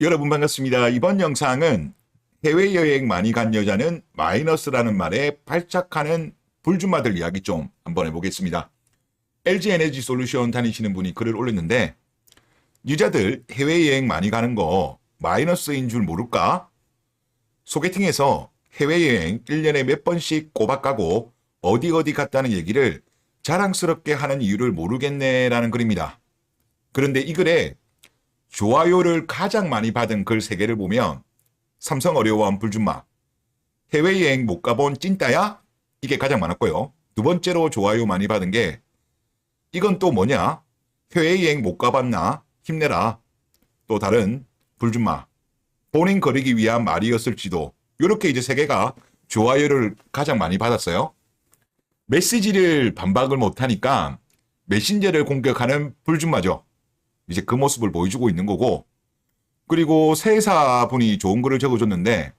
여러분 반갑습니다. 이번 영상은 해외여행 많이 간 여자는 마이너스라는 말에 발작하는 불준마들 이야기 좀 한번 해보겠습니다. LG 에너지 솔루션 다니시는 분이 글을 올렸는데 여자들 해외여행 많이 가는 거 마이너스인 줄 모를까? 소개팅에서 해외여행 1년에 몇 번씩 꼬박 가고 어디 어디 갔다는 얘기를 자랑스럽게 하는 이유를 모르겠네라는 글입니다. 그런데 이 글에 좋아요를 가장 많이 받은 글 3개를 보면 삼성 어려워한 불준마, 해외여행 못 가본 찐따야? 이게 가장 많았고요. 두 번째로 좋아요 많이 받은 게 이건 또 뭐냐? 해외여행 못 가봤나? 힘내라. 또 다른 불준마, 본인 거리기 위한 말이었을지도 이렇게 이제 세 개가 좋아요를 가장 많이 받았어요. 메시지를 반박을 못하니까 메신저를 공격하는 불준마죠. 이제 그 모습을 보여주고 있는 거고 그리고 세사분이 좋은 글을 적어줬는데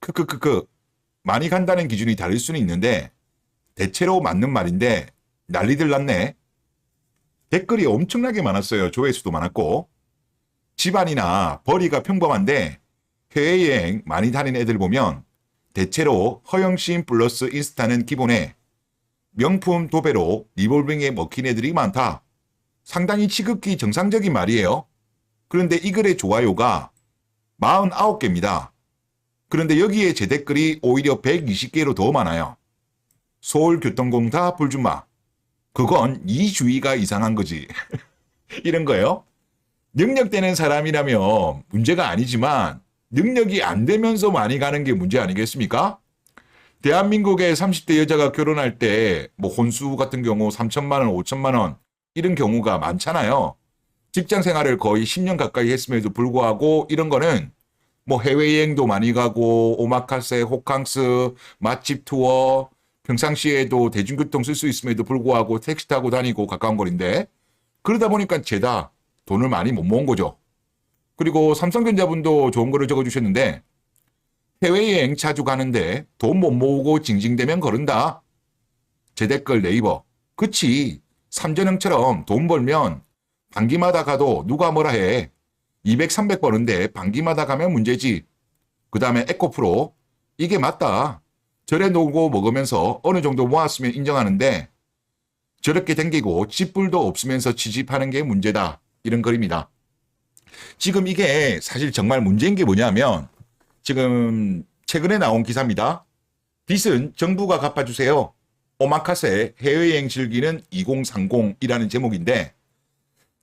크크크크 많이 간다는 기준이 다를 수는 있는데 대체로 맞는 말인데 난리들 났네. 댓글이 엄청나게 많았어요. 조회수도 많았고. 집안이나 벌이가 평범한데 해외여행 많이 다니는 애들 보면 대체로 허영심 플러스 인스타는 기본에 명품 도배로 리볼빙에 먹힌 애들이 많다. 상당히 지극히 정상적인 말이에요. 그런데 이 글의 좋아요가 49개입니다. 그런데 여기에 제 댓글이 오히려 120개로 더 많아요. 서울교통공사 불준마. 그건 이 주의가 이상한 거지. 이런 거예요. 능력되는 사람이라면 문제가 아니지만 능력이 안 되면서 많이 가는 게 문제 아니겠습니까? 대한민국의 30대 여자가 결혼할 때 뭐 혼수 같은 경우 3천만 원, 5천만 원 이런 경우가 많잖아요. 직장 생활을 거의 10년 가까이 했음에도 불구하고 이런 거는 뭐 해외여행도 많이 가고 오마카세, 호캉스, 맛집 투어 평상시에도 대중교통 쓸 수 있음에도 불구하고 택시 타고 다니고 가까운 거리인데 그러다 보니까 죄다 돈을 많이 못 모은 거죠. 그리고 삼성전자분도 좋은 거를 적어주셨는데 해외여행 자주 가는데 돈 못 모으고 징징대면 거른다. 제 댓글 네이버. 그치. 삼전형처럼 돈 벌면 반기마다 가도 누가 뭐라 해. 200, 300 버는데 반기마다 가면 문제지. 그 다음에 에코프로. 이게 맞다. 절에 놀고 먹으면서 어느 정도 모았으면 인정하는데 저렇게 댕기고 집불도 없으면서 취집하는 게 문제다. 이런 글입니다. 지금 이게 사실 정말 문제인 게 뭐냐면 지금 최근에 나온 기사입니다. 빚은 정부가 갚아주세요. 오마카세 해외여행 즐기는 2030이라는 제목인데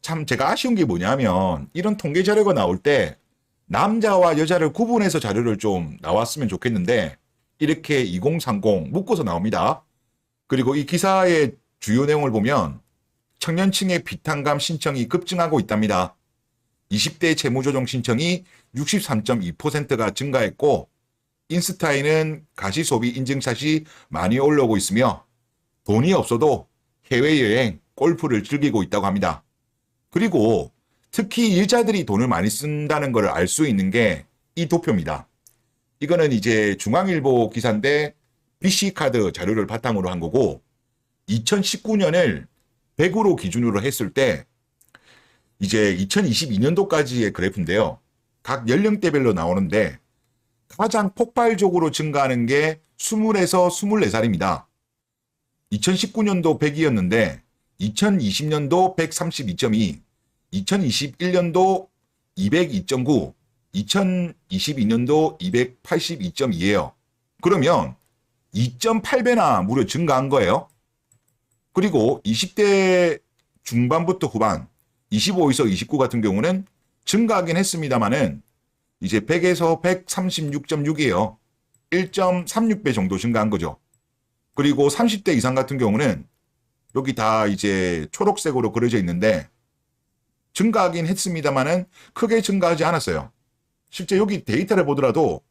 참 제가 아쉬운 게 뭐냐면 이런 통계 자료가 나올 때 남자와 여자를 구분해서 자료를 좀 나왔으면 좋겠는데 이렇게 2030 묶어서 나옵니다. 그리고 이 기사의 주요 내용을 보면 청년층의 비탄감 신청이 급증하고 있답니다. 20대 재무조정 신청이 63.2%가 증가했고 인스타에는 가시소비 인증샷이 많이 올라오고 있으며 돈이 없어도 해외여행, 골프를 즐기고 있다고 합니다. 그리고 특히 여자들이 돈을 많이 쓴다는 것을 알수 있는 게 이 도표입니다. 이거는 이제 중앙일보 기사인데 BC카드 자료를 바탕으로 한 거고 2019년을 100으로 기준으로 했을 때 이제 2022년도까지의 그래프인데요. 각 연령대별로 나오는데 가장 폭발적으로 증가하는 게 20에서 24살입니다. 2019년도 100이었는데 2020년도 132.2, 2021년도 202.9, 2022년도 282.2예요. 그러면 2.8배나 무려 증가한 거예요. 그리고 20대 중반부터 후반, 25에서 29 같은 경우는 증가하긴 했습니다만은 이제 100에서 136.6이에요. 1.36배 정도 증가한 거죠. 그리고 30대 이상 같은 경우는 여기 다 이제 초록색으로 그려져 있는데 증가하긴 했습니다만은 크게 증가하지 않았어요. 실제 여기 데이터를 보더라도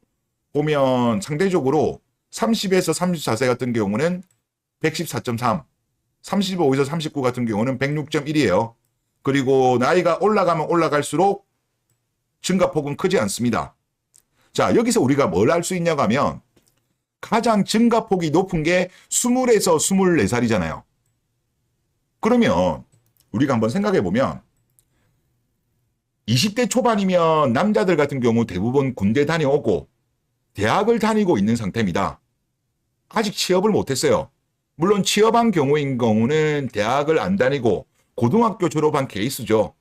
보면 상대적으로 30에서 34세 같은 경우는 114.3, 35에서 39 같은 경우는 106.1이에요. 그리고 나이가 올라가면 올라갈수록 증가폭은 크지 않습니다. 자, 여기서 우리가 뭘 알 수 있냐고 하면 가장 증가폭이 높은 게 20에서 24살이잖아요. 그러면 우리가 한번 생각해 보면 20대 초반이면 남자들 같은 경우 대부분 군대 다녀오고 대학을 다니고 있는 상태입니다. 아직 취업을 못했어요. 물론 취업한 경우인 경우는 대학을 안 다니고 고등학교 졸업한 케이스죠.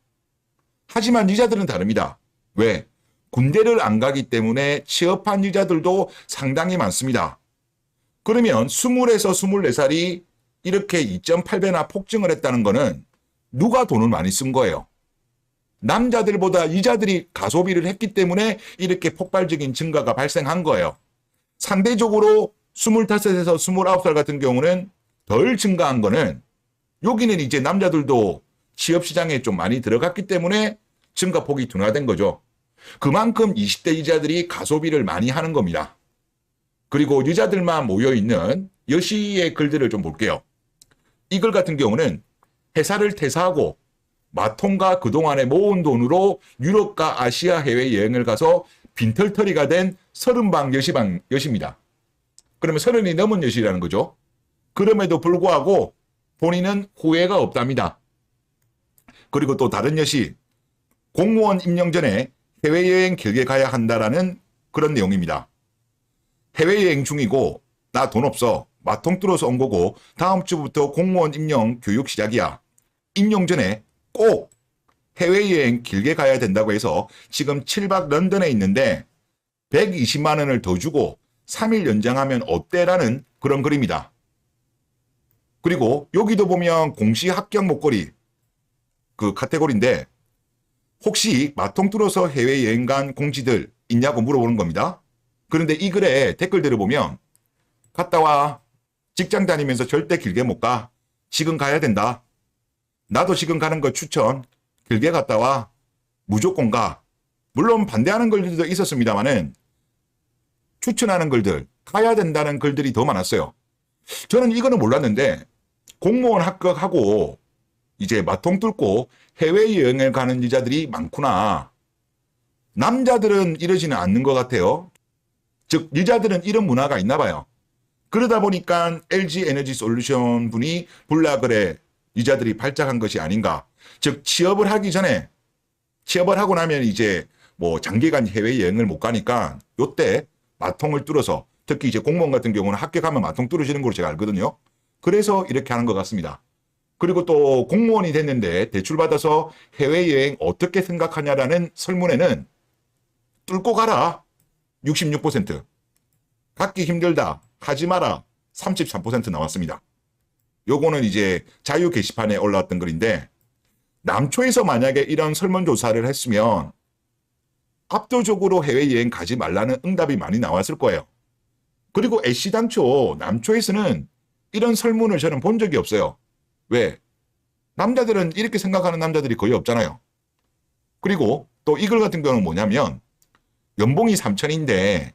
하지만 여자들은 다릅니다. 왜? 군대를 안 가기 때문에 취업한 여자들도 상당히 많습니다. 그러면 20에서 24살이 이렇게 2.8배나 폭증을 했다는 거는 누가 돈을 많이 쓴 거예요? 남자들보다 여자들이 가소비를 했기 때문에 이렇게 폭발적인 증가가 발생한 거예요. 상대적으로 25에서 29살 같은 경우는 덜 증가한 거는 여기는 이제 남자들도 취업 시장에 좀 많이 들어갔기 때문에 증가폭이 둔화된 거죠. 그만큼 20대 여자들이 가소비를 많이 하는 겁니다. 그리고 여자들만 모여 있는 여시의 글들을 좀 볼게요. 이 글 같은 경우는 회사를 퇴사하고 마통과 그동안에 모은 돈으로 유럽과 아시아 해외 여행을 가서 빈털터리가 된 서른방 여시방 여시입니다. 그러면 서른이 넘은 여시라는 거죠. 그럼에도 불구하고 본인은 후회가 없답니다. 그리고 또 다른 여시 공무원 임용 전에 해외여행 길게 가야 한다라는 그런 내용입니다. 해외여행 중이고 나 돈 없어 마통 뚫어서 온 거고 다음 주부터 공무원 임용 교육 시작이야. 임용 전에 꼭 해외여행 길게 가야 된다고 해서 지금 7박 런던에 있는데 120만 원을 더 주고 3일 연장하면 어때라는 그런 글입니다. 그리고 여기도 보면 공시 합격 목걸이 그 카테고리인데 혹시 마통 뚫어서 해외여행 간 공지들 있냐고 물어보는 겁니다. 그런데 이 글에 댓글들을 보면 갔다 와. 직장 다니면서 절대 길게 못 가. 지금 가야 된다. 나도 지금 가는 거 추천. 길게 갔다 와. 무조건 가. 물론 반대하는 글들도 있었습니다만은 추천하는 글들, 가야 된다는 글들이 더 많았어요. 저는 이거는 몰랐는데 공무원 합격하고 이제 마통 뚫고 해외여행을 가는 여자들이 많구나. 남자들은 이러지는 않는 것 같아요. 즉, 여자들은 이런 문화가 있나 봐요. 그러다 보니까 LG 에너지 솔루션 분이 블락을에 여자들이 발작한 것이 아닌가. 즉, 취업을 하기 전에, 취업을 하고 나면 이제 뭐 장기간 해외여행을 못 가니까 요때 마통을 뚫어서 특히 이제 공무원 같은 경우는 합격하면 마통 뚫어지는 걸로 제가 알거든요. 그래서 이렇게 하는 것 같습니다. 그리고 또 공무원이 됐는데 대출받아서 해외여행 어떻게 생각하냐라는 설문에는 뚫고 가라. 66%. 갖기 힘들다. 하지 마라. 33% 나왔습니다. 요거는 이제 자유 게시판에 올라왔던 글인데 남초에서 만약에 이런 설문조사를 했으면 압도적으로 해외여행 가지 말라는 응답이 많이 나왔을 거예요. 그리고 애시당초 남초에서는 이런 설문을 저는 본 적이 없어요. 왜? 남자들은 이렇게 생각하는 남자들이 거의 없잖아요. 그리고 또 이글 같은 경우는 뭐냐면 연봉이 3천인데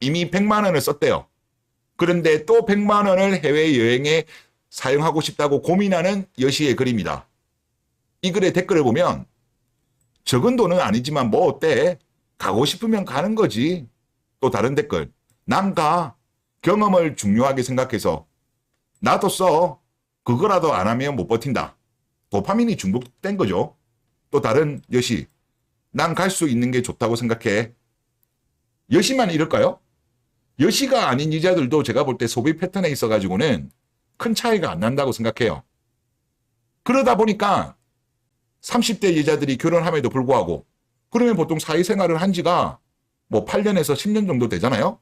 이미 100만 원을 썼대요. 그런데 또 100만 원을 해외여행에 사용하고 싶다고 고민하는 여시의 글입니다. 이 글의 댓글을 보면 적은 돈은 아니지만 뭐 어때? 가고 싶으면 가는 거지. 또 다른 댓글. 난 가. 경험을 중요하게 생각해서 나도 써. 그거라도 안 하면 못 버틴다. 도파민이 중독된 거죠. 또 다른 여시. 난 갈 수 있는 게 좋다고 생각해. 여시만 이럴까요? 여시가 아닌 여자들도 제가 볼 때 소비 패턴에 있어가지고는 큰 차이가 안 난다고 생각해요. 그러다 보니까 30대 여자들이 결혼함에도 불구하고 그러면 보통 사회생활을 한 지가 뭐 8년에서 10년 정도 되잖아요.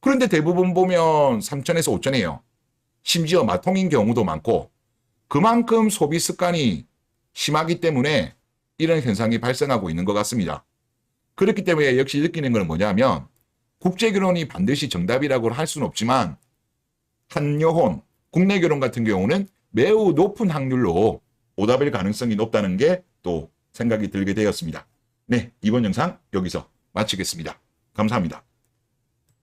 그런데 대부분 보면 3천에서 5천이에요. 심지어 마통인 경우도 많고 그만큼 소비 습관이 심하기 때문에 이런 현상이 발생하고 있는 것 같습니다. 그렇기 때문에 역시 느끼는 것은 뭐냐면 국제 결혼이 반드시 정답이라고 할 수는 없지만 한여혼, 국내 결혼 같은 경우는 매우 높은 확률로 오답일 가능성이 높다는 게 또 생각이 들게 되었습니다. 네, 이번 영상 여기서 마치겠습니다. 감사합니다.